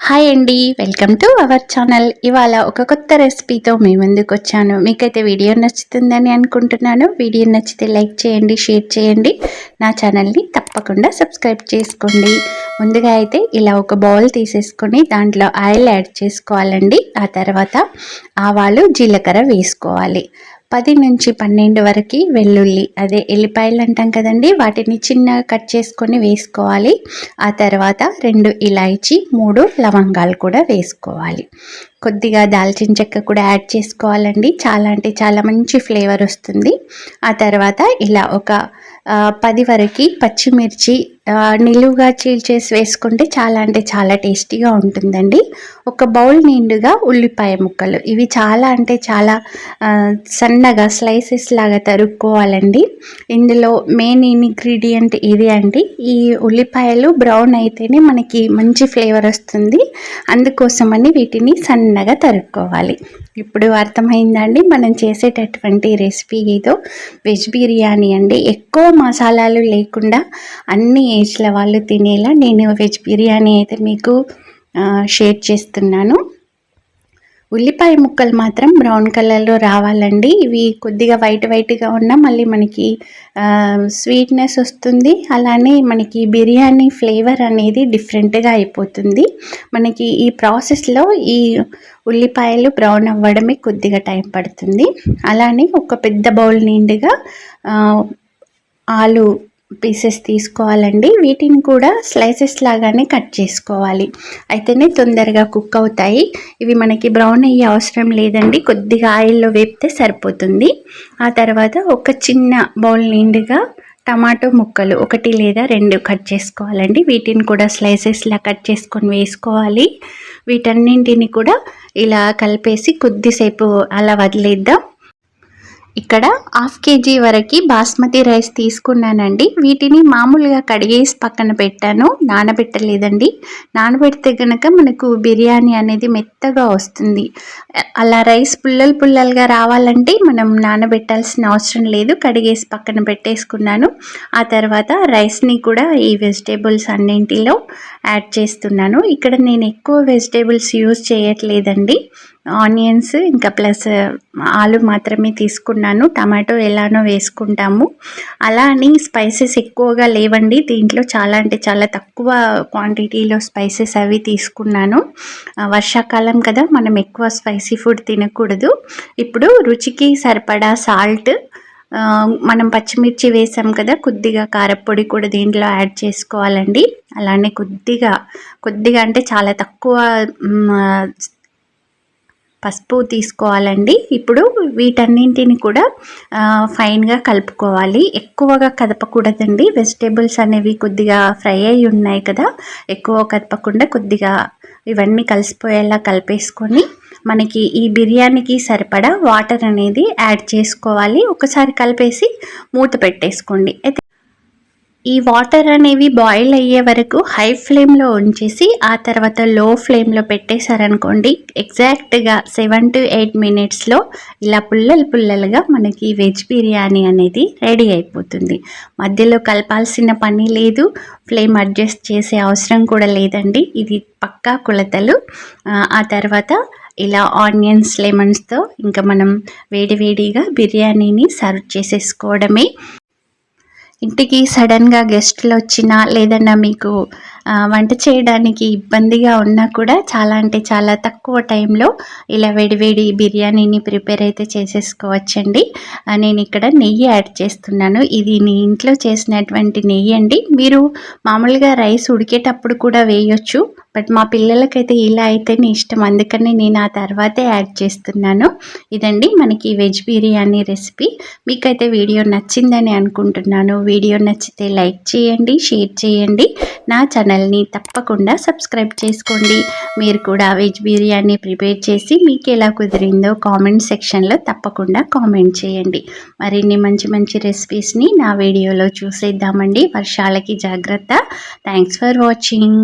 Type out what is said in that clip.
Hi అండి welcome to our channel. ఇవాళ ఒక కొత్త రెసిపీతో మీ ముందుకు వచ్చాను. మీకైతే వీడియో నచ్చుతుందని అనుకుంటున్నాను. వీడియో నచ్చితే లైక్ చేయండి షేర్ చేయండి. నా ఛానల్ని తప్పకుండా సబ్స్క్రైబ్ చేసుకోండి. ముందుగా అయితే ఇలా ఒక బౌల్ తీసేసుకొని దాంట్లో ఆయిల్ యాడ్ చేసుకోవాలండి. ఆ తర్వాత ఆవాలు జీలకర్ర వేసుకోవాలి. పది నుంచి పన్నెండు వరకు వెల్లుల్లి అదే ఎల్లిపాయలు అంటాం కదండి వాటిని చిన్నగా కట్ చేసుకొని వేసుకోవాలి. ఆ తర్వాత రెండు ఇలాయచి మూడు లవంగాలు కూడా వేసుకోవాలి. కొద్దిగా దాల్చిన చెక్క కూడా యాడ్ చేసుకోవాలండి. చాలా అంటే చాలా మంచి ఫ్లేవర్ వస్తుంది. ఆ తర్వాత ఇలా ఒక పది వరకు పచ్చిమిర్చి నిలువుగా చీల్చేసి వేసుకుంటే చాలా అంటే చాలా టేస్టీగా ఉంటుందండి. ఒక బౌల్ నిండుగా ఉల్లిపాయ ముక్కలు. ఇవి చాలా అంటే చాలా సన్నగా స్లైసెస్ లాగా తరుక్కోవాలండి. ఇందులో మెయిన్ ఇంగ్రీడియంట్ ఇది అండి. ఈ ఉల్లిపాయలు బ్రౌన్ అయితేనే మనకి మంచి ఫ్లేవర్ వస్తుంది. అందుకోసమని వీటిని సన్నగా తరుక్కోవాలి. ఇప్పుడు అర్థమైందండి మనం చేసేటటువంటి రెసిపీ ఏదో వెజ్ బిర్యానీ అండి. ఎక్కువ మసాలాలు లేకుండా అన్ని ఏజ్ల వాళ్ళు తినేలా నేను వెజ్ బిర్యానీ అయితే మీకు షేర్ చేస్తున్నాను. ఉల్లిపాయ ముక్కలు మాత్రం బ్రౌన్ కలర్లో రావాలండి. ఇవి కొద్దిగా వైట్ వైట్గా ఉన్నా మళ్ళీ మనకి స్వీట్నెస్ వస్తుంది. అలానే మనకి బిర్యానీ ఫ్లేవర్ అనేది డిఫరెంట్గా అయిపోతుంది. మనకి ఈ ప్రాసెస్లో ఈ ఉల్లిపాయలు బ్రౌన్ అవ్వడమే కొద్దిగా టైం పడుతుంది. అలానే ఒక పెద్ద బౌల్ నిండుగా ఆలు పీసెస్ తీసుకోవాలండి. వీటిని కూడా స్లైసెస్ లాగానే కట్ చేసుకోవాలి. అయితేనే తొందరగా కుక్ అవుతాయి. ఇవి మనకి బ్రౌన్ అయ్యే అవసరం లేదండి. కొద్దిగా ఆయిల్లో వేపితే సరిపోతుంది. ఆ తర్వాత ఒక చిన్న బౌల్ నిండుగా టమాటో ముక్కలు ఒకటి లేదా రెండు కట్ చేసుకోవాలండి. వీటిని కూడా స్లైసెస్లా కట్ చేసుకొని వేసుకోవాలి. వీటన్నింటిని కూడా ఇలా కలిపేసి కొద్దిసేపు అలా వదిలేద్దాం. ఇక్కడ హాఫ్ కేజీ వరకు బాస్మతి రైస్ తీసుకున్నానండి. వీటిని మామూలుగా కడిగేసి పక్కన పెట్టాను. నానబెట్టలేదండి. నానబెడితే కనుక మనకు బిర్యానీ అనేది మెత్తగా వస్తుంది. అలా రైస్ పుల్లలు పుల్లలుగా రావాలంటే మనం నానబెట్టాల్సిన అవసరం లేదు. కడిగేసి పక్కన పెట్టేసుకున్నాను. ఆ తర్వాత రైస్ని కూడా ఈ వెజిటేబుల్స్ అన్నింటిలో యాడ్ చేస్తున్నాను. ఇక్కడ నేను ఎక్కువ వెజిటేబుల్స్ యూజ్ చేయట్లేదండి. ఆనియన్స్ ఇంకా ప్లస్ ఆలు మాత్రమే తీసుకున్నాను. టమాటో ఎలానో వేసుకుంటాము. అలా అని స్పైసెస్ ఎక్కువగా లేవండి. దీంట్లో చాలా అంటే చాలా తక్కువ క్వాంటిటీలో స్పైసెస్ అవి తీసుకున్నాను. వర్షాకాలం కదా మనం ఎక్కువ స్పైసీ ఫుడ్ తినకూడదు. ఇప్పుడు రుచికి సరిపడా సాల్ట్ మనం పచ్చిమిర్చి వేసాం కదా కొద్దిగా కారపొడి కూడా దీంట్లో యాడ్ చేసుకోవాలండి. అలానే కొద్దిగా కొద్దిగా అంటే చాలా తక్కువ పసుపు తీసుకోవాలండి. ఇప్పుడు వీటన్నింటిని కూడా ఫైన్గా కలుపుకోవాలి. ఎక్కువగా కదపకూడదండి. వెజిటేబుల్స్ అనేవి కొద్దిగా ఫ్రై అయి ఉన్నాయి కదా ఎక్కువ కదపకుండా కొద్దిగా ఇవన్నీ కలిసిపోయేలా కలిపేసుకొని మనకి ఈ బిర్యానీకి సరిపడా వాటర్ అనేది యాడ్ చేసుకోవాలి. ఒకసారి కలిపేసి మూత పెట్టేసుకోండి. అయితే ఈ వాటర్ అనేవి బాయిల్ అయ్యే వరకు హై ఫ్లేమ్లో ఉంచేసి ఆ తర్వాత లో ఫ్లేమ్లో పెట్టేశారనుకోండి ఎగ్జాక్ట్గా సెవెన్ టు ఎయిట్ మినిట్స్లో ఇలా పుల్లలు పుల్లలుగా మనకి వెజ్ బిర్యానీ అనేది రెడీ అయిపోతుంది. మధ్యలో కలపాల్సిన పని లేదు ఫ్లేమ్ అడ్జస్ట్ చేసే అవసరం కూడా లేదండి. ఇది పక్కా కొలతలు. ఆ తర్వాత ఇలా ఆనియన్స్ లెమన్స్తో ఇంకా మనం వేడివేడిగా బిర్యానీని సర్వ్ చేసేసుకోవడమే. ఇంటికి సడన్గా గెస్ట్లు వచ్చినా లేదన్నా మీకు వంట చేయడానికి ఇబ్బందిగా ఉన్నా కూడా చాలా అంటే చాలా తక్కువ టైంలో ఇలా వేడివేడి బిర్యానీని ప్రిపేర్ అయితే చేసేసుకోవచ్చండి. నేను ఇక్కడ నెయ్యి యాడ్ చేస్తున్నాను. ఇది నీ ఇంట్లో చేసినటువంటి నెయ్యి అండి. మీరు మామూలుగా రైస్ ఉడికేటప్పుడు కూడా వేయొచ్చు. బట్ మా పిల్లలకైతే ఇలా అయితేనే ఇష్టం. అందుకని నేను ఆ తర్వాతే యాడ్ చేస్తున్నాను. ఇదండి మనకి వెజ్ బిర్యానీ రెసిపీ. మీకైతే వీడియో నచ్చిందని అనుకుంటున్నాను. వీడియో నచ్చితే లైక్ చేయండి షేర్ చేయండి. నా ఛానల్ని తప్పకుండా సబ్స్క్రైబ్ చేసుకోండి. మీరు కూడా వెజ్ బిర్యానీ ప్రిపేర్ చేసి మీకు ఎలా కుదిరిందో కామెంట్ సెక్షన్లో తప్పకుండా కామెంట్ చేయండి. మరిన్ని మంచి మంచి రెసిపీస్ని నా వీడియోలో చూసేద్దామండి. వర్షాలకి జాగ్రత్త. Thanks for watching